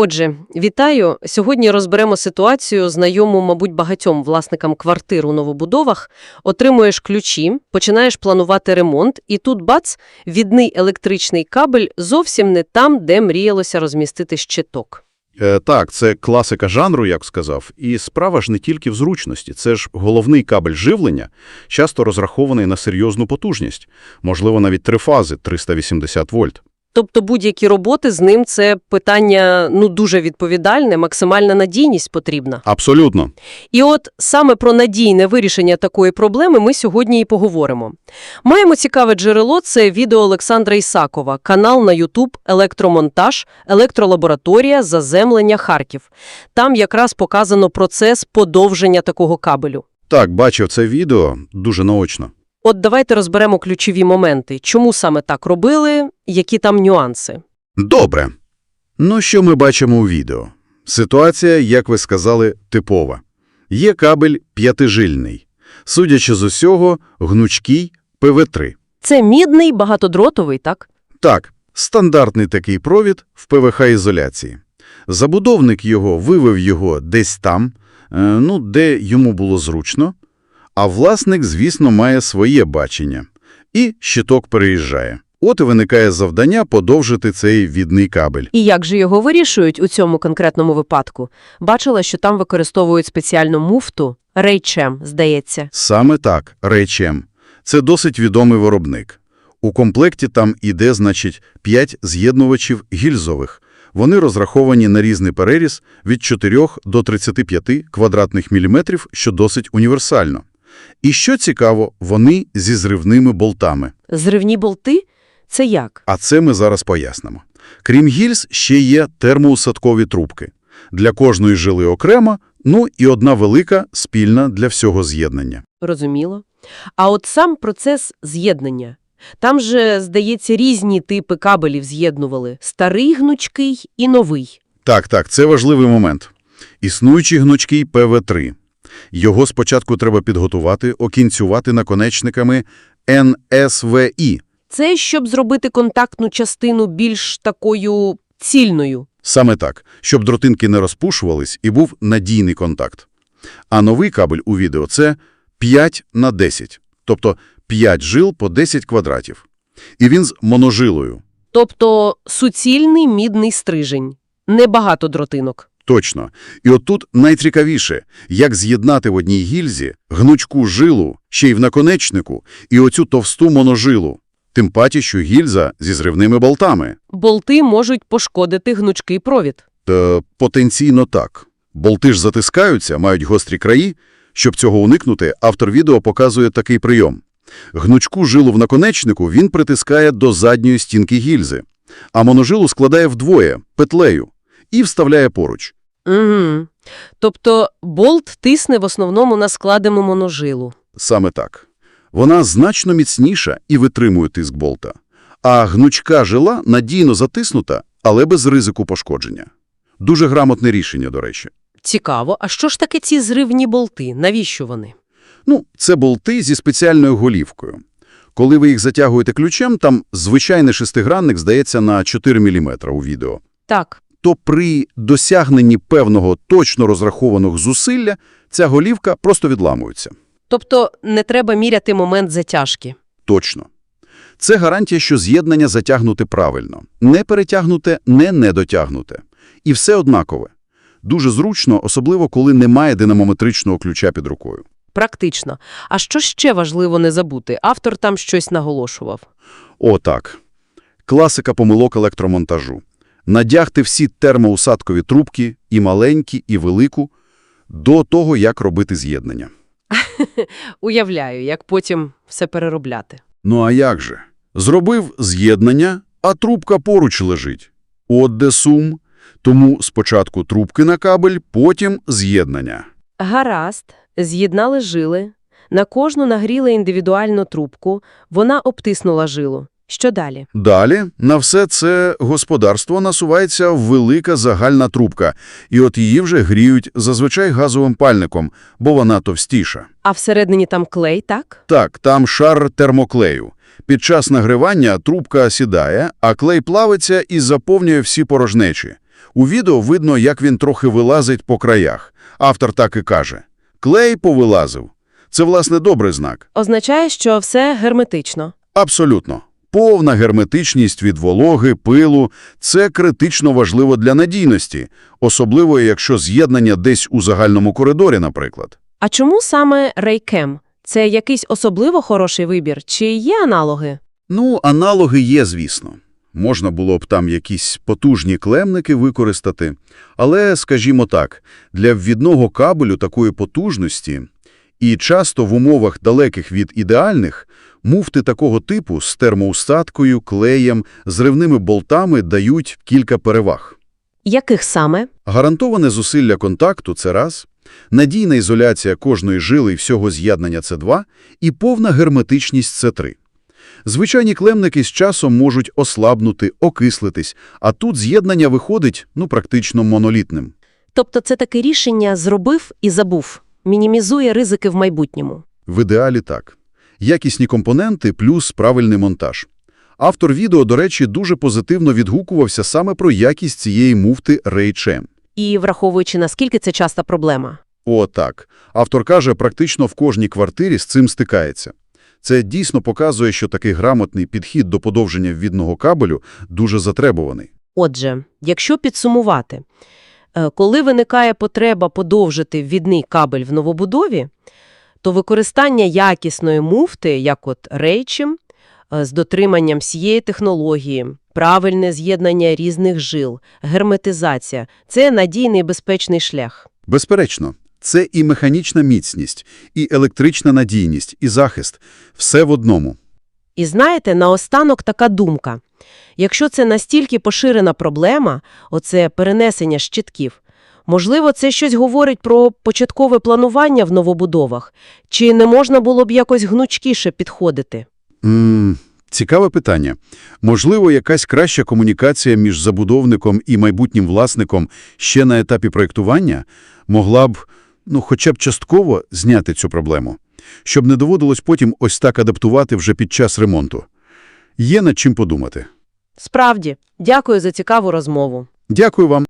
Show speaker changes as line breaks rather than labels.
Отже, вітаю. Сьогодні розберемо ситуацію, знайому, мабуть, багатьом власникам квартир у новобудовах. Отримуєш ключі, починаєш планувати ремонт, і тут, бац, відний електричний кабель зовсім не там, де мріялося розмістити щиток.
Е, так, це класика жанру, як сказав. І справа ж не тільки в зручності. Це ж головний кабель живлення, часто розрахований на серйозну потужність. Можливо, навіть три фази – 380 вольт.
Тобто будь-які роботи з ним – це питання ну дуже відповідальне, максимальна надійність потрібна.
Абсолютно.
І от саме про надійне вирішення такої проблеми ми сьогодні і поговоримо. Маємо цікаве джерело – це відео Олександра Ісакова, канал на YouTube «Електромонтаж. Електролабораторія. Заземлення Харків». Там якраз показано процес подовження такого кабелю.
Так, бачив це відео дуже наочно.
От давайте розберемо ключові моменти. Чому саме так робили, які там нюанси?
Добре. Ну, що ми бачимо у відео? Ситуація, як ви сказали, типова. Є кабель п'ятижильний. Судячи з усього, гнучкий ПВ-3.
Це мідний, багатодротовий, так?
Так, стандартний такий провід в ПВХ-ізоляції. Забудовник його вивив його десь там, е, ну, де йому було зручно, а власник, звісно, має своє бачення. І щиток переїжджає. От і виникає завдання подовжити цей відний кабель.
І як же його вирішують у цьому конкретному випадку? Бачила, що там використовують спеціальну муфту, рейчем, здається.
Саме так, речем. Це досить відомий виробник. У комплекті там іде, значить, 5 з'єднувачів гільзових. Вони розраховані на різний переріз від 4 до 35 квадратних міліметрів, що досить універсально. І що цікаво, вони зі зривними болтами.
Зривні болти? Це як?
А це ми зараз пояснимо. Крім гільз, ще є термоусадкові трубки. Для кожної жили окремо, ну і одна велика, спільна для всього з'єднання.
Розуміло. А от сам процес з'єднання. Там же, здається, різні типи кабелів з'єднували. Старий гнучкий і новий.
Так, так, це важливий момент. Існуючий гнучкий ПВ-3. Його спочатку треба підготувати, окінцювати наконечниками НСВІ.
Це щоб зробити контактну частину більш такою цільною.
Саме так, щоб дротинки не розпушувались і був надійний контакт. А новий кабель у відео – це 5 на 10, тобто 5 жил по 10 квадратів. І він з моножилою.
Тобто суцільний мідний стрижень. Небагато дротинок.
Точно. І отут найцікавіше, як з'єднати в одній гільзі гнучку жилу, ще й в наконечнику, і оцю товсту моножилу. Тим паче, що гільза зі зривними болтами.
Болти можуть пошкодити гнучкий провід.
Та потенційно так. Болти ж затискаються, мають гострі краї. Щоб цього уникнути, автор відео показує такий прийом. Гнучку жилу в наконечнику він притискає до задньої стінки гільзи, а моножилу складає вдвоє, петлею, і вставляє поруч.
Угу. Тобто болт тисне в основному на складену моножилу.
Саме так. Вона значно міцніша і витримує тиск болта. А гнучка жила надійно затиснута, але без ризику пошкодження. Дуже грамотне рішення, до речі.
Цікаво, а що ж таке ці зривні болти? Навіщо вони?
Ну, це болти зі спеціальною голівкою. Коли ви їх затягуєте ключем, там звичайний шестигранник здається на 4 мм у відео.
Так,
То при досягненні певного точно розрахованого зусилля ця голівка просто відламується.
тобто не треба міряти момент затяжки.
Точно. Це гарантія, що з'єднання затягнуте правильно. Не перетягнуте, не недотягнуте. І все однакове. Дуже зручно, особливо коли немає динамометричного ключа під рукою.
Практично. А що ще важливо не забути? Автор там щось наголошував.
О, так. Класика помилок електромонтажу. Надягти всі термоусадкові трубки, і маленькі, і велику, до того, як робити з'єднання.
Уявляю, як потім все переробляти.
Ну а як же? Зробив з'єднання, а трубка поруч лежить. От де сум. Тому спочатку трубки на кабель, потім з'єднання.
Гаразд, з'єднали жили. На кожну нагріли індивідуальну трубку, вона обтиснула жилу. Що далі?
Далі на все це господарство насувається велика загальна трубка, і от її вже гріють зазвичай газовим пальником, бо вона товстіша.
А всередині там клей, так?
Так, там шар термоклею. Під час нагрівання трубка сідає, а клей плавиться і заповнює всі порожнечі. У відео видно, як він трохи вилазить по краях. Автор так і каже. Клей повилазив. Це, власне, добрий знак.
Означає, що все герметично.
Абсолютно. Повна герметичність від вологи, пилу – це критично важливо для надійності, особливо якщо з'єднання десь у загальному коридорі, наприклад.
А чому саме Raycam? Це якийсь особливо хороший вибір? Чи є аналоги?
Ну, аналоги є, звісно. Можна було б там якісь потужні клемники використати. Але, скажімо так, для ввідного кабелю такої потужності і часто в умовах далеких від ідеальних, муфти такого типу з термоустаткою, клеєм, зривними болтами дають кілька переваг.
Яких саме?
Гарантоване зусилля контакту – це раз, надійна ізоляція кожної жили і всього з'єднання – це два, і повна герметичність – це три. Звичайні клемники з часом можуть ослабнути, окислитись, а тут з'єднання виходить, ну, практично монолітним.
Тобто це таке рішення «зробив і забув», мінімізує ризики в майбутньому.
В ідеалі так. Якісні компоненти плюс правильний монтаж. Автор відео, до речі, дуже позитивно відгукувався саме про якість цієї муфти RayChem.
І враховуючи, наскільки це часта проблема.
О, так. Автор каже, практично в кожній квартирі з цим стикається. Це дійсно показує, що такий грамотний підхід до подовження ввідного кабелю дуже затребуваний.
Отже, якщо підсумувати, коли виникає потреба подовжити ввідний кабель в новобудові, то використання якісної муфти, як от рейчем, е, з дотриманням всієї технології, правильне з'єднання різних жил, герметизація – це надійний і безпечний шлях.
Безперечно, це і механічна міцність, і електрична надійність, і захист – все в одному.
І знаєте, наостанок така думка. Якщо це настільки поширена проблема, оце перенесення щитків, можливо, це щось говорить про початкове планування в новобудовах? Чи не можна було б якось гнучкіше підходити?
М, цікаве питання. Можливо, якась краща комунікація між забудовником і майбутнім власником ще на етапі проєктування могла б, ну, хоча б частково зняти цю проблему, щоб не доводилось потім ось так адаптувати вже під час ремонту. Є над чим подумати.
Справді, дякую за цікаву розмову.
Дякую вам.